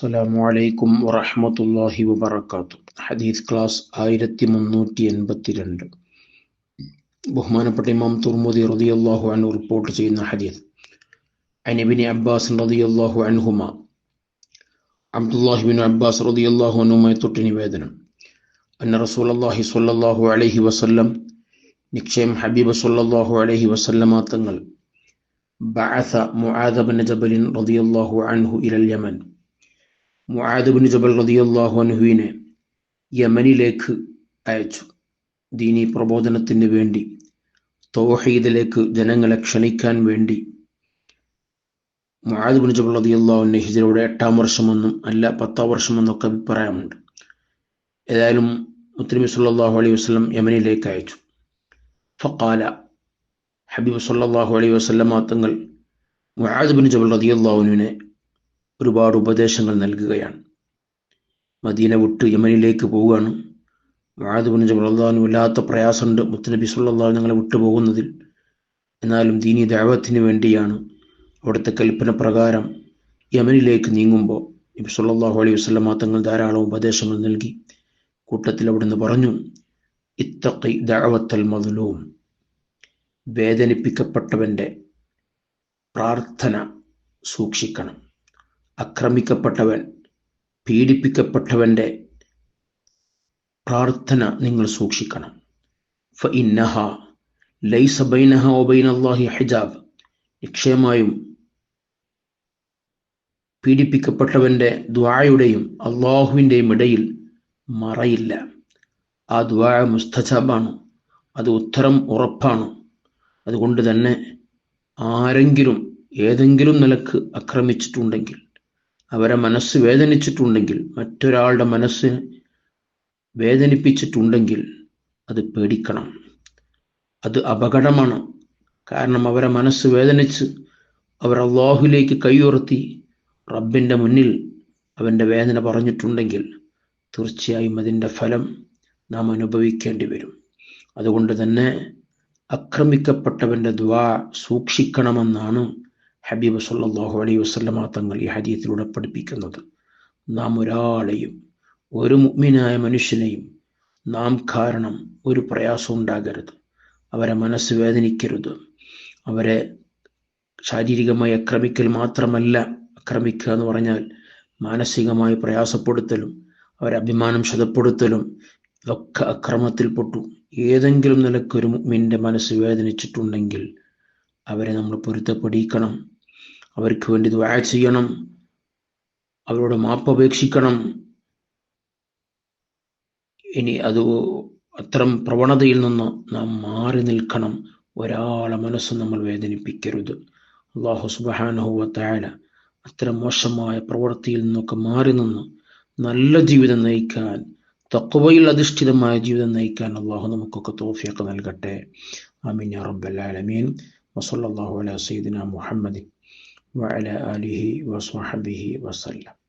അസ്സലാമു അലൈക്കും വറഹമത്തല്ലാഹി വബർക്കാത്തു ഹദീസ് ക്ലാസ് ആയിരത്തി മുന്നൂറ്റി എൺപത്തി രണ്ട് ബഹുമാനപ്പെട്ട ഇമാം തുർമുദി റളിയല്ലാഹു അൻഹു റിപ്പോർട്ട് ചെയ്യുന്ന ഹദീസ്. അനബിനി അബ്ബാസ് റളിയല്ലാഹു അൻഹുമ. അബ്ദുല്ലാഹിബിൻ അബ്ബാസ് റതി അള്ളാഹു അനുമായി തൊട്ട് നിവേദനം. അന്ന റസൂലുള്ളാഹി സല്ലാഹു അലഹി വസല്ലം നിക്ഷയം ഹബീബ് സ്വല്ലല്ലാഹു അലൈഹി വസല്ലമ തങ്ങൾ ബഅസ മുആദ് ജബലിൻ റതി അള്ളാഹു അൻഹു ഇലൽ യമൻ. മുആദ് ബിൻ ജബൽ റളിയല്ലാഹു അൻഹുവിനെ യമനിലേക്ക് അയച്ചു. ദീനി പ്രബോധനത്തിന് വേണ്ടി തൗഹീദിലേക്ക് ജനങ്ങളെ ക്ഷണിക്കാൻ വേണ്ടി. മുആദ് ബിൻ ജബൽ റളിയല്ലാഹു അൻഹു ഹിജ്റയുടെ എട്ടാം വർഷമെന്നും അല്ല പത്താം വർഷമെന്നൊക്കെ അഭിപ്രായമുണ്ട്. ഏതായാലും മുത്തലിമി സല്ലാഹു അലൈഹി വസ്ലം യമനിലേക്ക് അയച്ചു. ഫക്കാല ഹബീബ് സല്ലാഹു അലൈഹി വസ്ലം തങ്ങൾ മുആദ് ബിൻ ജബൽ റളിയല്ലാഹു അൻഹുവിനെ ഒരുപാട് ഉപദേശങ്ങൾ നൽകുകയാണ്. മദീന വിട്ട് യമനിലേക്ക് പോവുകയാണ്. ജബൽ അള്ളാഹു ഇല്ലാത്ത പ്രയാസമുണ്ട് മുത്തനബി സല്ലല്ലാഹു ഞങ്ങളെ വിട്ടുപോകുന്നതിൽ എന്നാലും ദീനി ദൈവത്തിന് വേണ്ടിയാണ് അവിടുത്തെ കൽപ്പന പ്രകാരം യമനിലേക്ക് നീങ്ങുമ്പോൾ നബി സുല്ലാഹു അലൈഹി വസല്ലമ തങ്ങൾ ധാരാളം ഉപദേശങ്ങൾ നൽകി. കൂട്ടത്തിൽ അവിടുന്ന് പറഞ്ഞു ഇത്തഖി ദഴവത്തൽ മതുലവും വേദനിപ്പിക്കപ്പെട്ടവന്റെ പ്രാർത്ഥന സൂക്ഷിക്കണം. ആക്രമിക്കപ്പെട്ടവൻ പീഡിപ്പിക്കപ്പെട്ടവന്റെ പ്രാർത്ഥന നിങ്ങൾ സൂക്ഷിക്കണം. ഫഇന്നഹ ലൈസ ബൈനഹ ഒബൈൻ അള്ളാഹി ഹിജാബ്. നിക്ഷയമായും പീഡിപ്പിക്കപ്പെട്ടവന്റെ ദ്വായുടെയും അള്ളാഹുവിന്റെയും ഇടയിൽ മറയില്ല. ആ ദ്വാ മുസ്തജാബാണ്. അത് ഉത്തരം ഉറപ്പാണ്. അതുകൊണ്ട് തന്നെ ആരെങ്കിലും ഏതെങ്കിലും നിലയ്ക്ക് ആക്രമിച്ചിട്ടുണ്ടെങ്കിൽ അവരെ മനസ്സ് വേദനിച്ചിട്ടുണ്ടെങ്കിൽ മറ്റൊരാളുടെ മനസ്സ് വേദനിപ്പിച്ചിട്ടുണ്ടെങ്കിൽ അത് പേടിക്കണം. അത് അപകടമാണ്. കാരണം അവരെ മനസ്സ് വേദനിച്ച് അവർ അള്ളാഹുലേക്ക് കൈയുറത്തി റബ്ബിന്റെ മുന്നിൽ അവന്റെ വേദന പറഞ്ഞിട്ടുണ്ടെങ്കിൽ തീർച്ചയായും അതിന്റെ ഫലം നാം അനുഭവിക്കേണ്ടി വരും. അതുകൊണ്ട് തന്നെ അക്രമിക്കപ്പെട്ടവന്റെ ദ്വാ സൂക്ഷിക്കണമെന്നാണ് ഹബീബ് സല്ലാഹു അലൈ വസ്ലമ തങ്ങൾ ഈ ഹരിയത്തിലൂടെ പഠിപ്പിക്കുന്നത് നാം ഒരാളെയും ഒരു മുഗ്മിനായ മനുഷ്യനെയും നാം കാരണം ഒരു പ്രയാസം ഉണ്ടാകരുത്. അവരെ മനസ്സ് വേദനിക്കരുത്. അവരെ ശാരീരികമായി അക്രമിക്കൽ മാത്രമല്ല അക്രമിക്കുക എന്ന് പറഞ്ഞാൽ മാനസികമായി പ്രയാസപ്പെടുത്തലും അവരെ അഭിമാനം ശതപ്പെടുത്തലും ഇതൊക്കെ അക്രമത്തിൽപ്പെട്ടു ഏതെങ്കിലും നിലയ്ക്ക് ഒരു മുഗ്മിന്റെ മനസ്സ് വേദനിച്ചിട്ടുണ്ടെങ്കിൽ അവരെ നമ്മൾ പൊരുത്തപ്പെടിക്കണം. അവർക്ക് വേണ്ടി ദ്വാ ചെയ്യണം. അവരോട് മാപ്പപേക്ഷിക്കണം ഇനി അത് അത്തരം പ്രവണതയിൽ നിന്ന് നാം മാറി നിൽക്കണം. ഒരാളെ മനസ്സ് നമ്മൾ വേദനിപ്പിക്കരുത്. അള്ളാഹു സുബാനഹുവത്തായ അത്തരം മോശമായ പ്രവൃത്തിയിൽ നിന്നൊക്കെ മാറി നിന്ന് നല്ല ജീവിതം നയിക്കാൻ തക്കുവയിൽ അധിഷ്ഠിതമായ ജീവിതം നയിക്കാൻ അള്ളാഹു നമുക്കൊക്കെ തോഫിയൊക്കെ നൽകട്ടെ. ആമീൻ യാ റബ്ബൽ ആലമീൻ. സീദിന മുഹമ്മദിൻ. وعلى آله وصحبه وسلم.